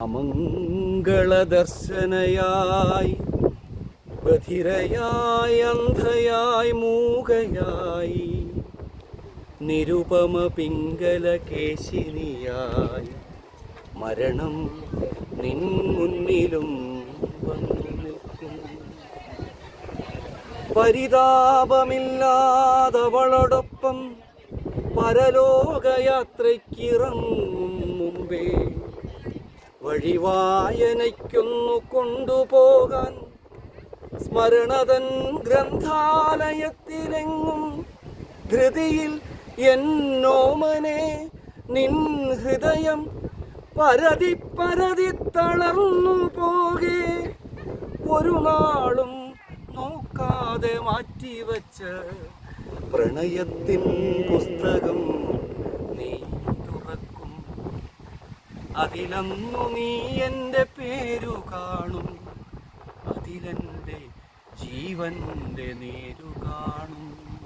അമംഗളദർശനയായി ബധിരയായി അന്ധയായി മൂകയായി നിരുപമ പിങ്കല കേശിനിയായി മരണം നിൻ മുന്നിലും പരിതാപമില്ലാതവളോടൊപ്പം പരലോകയാത്രയ്ക്കിറങ്ങും. വഴിവായനയ്ക്കൊന്നു കൊണ്ടുപോകാൻ സ്മരണതൻ ഗ്രന്ഥാലയത്തിലെങ്ങും ധൃതിയിൽ എന്നോമനെ നിൻ ഹൃദയം പരതി പരതി തളർന്നു പോകെ. ഒരു നാളും നോക്കാതെ മാറ്റിവച്ച പ്രണയത്തിൻ പുസ്തകം നീ തുറക്കും അതിലന്നു നീ എന്റെ പേരു കാണും. അതിലെന്റെ ജീവന്റെ നേരു കാണും.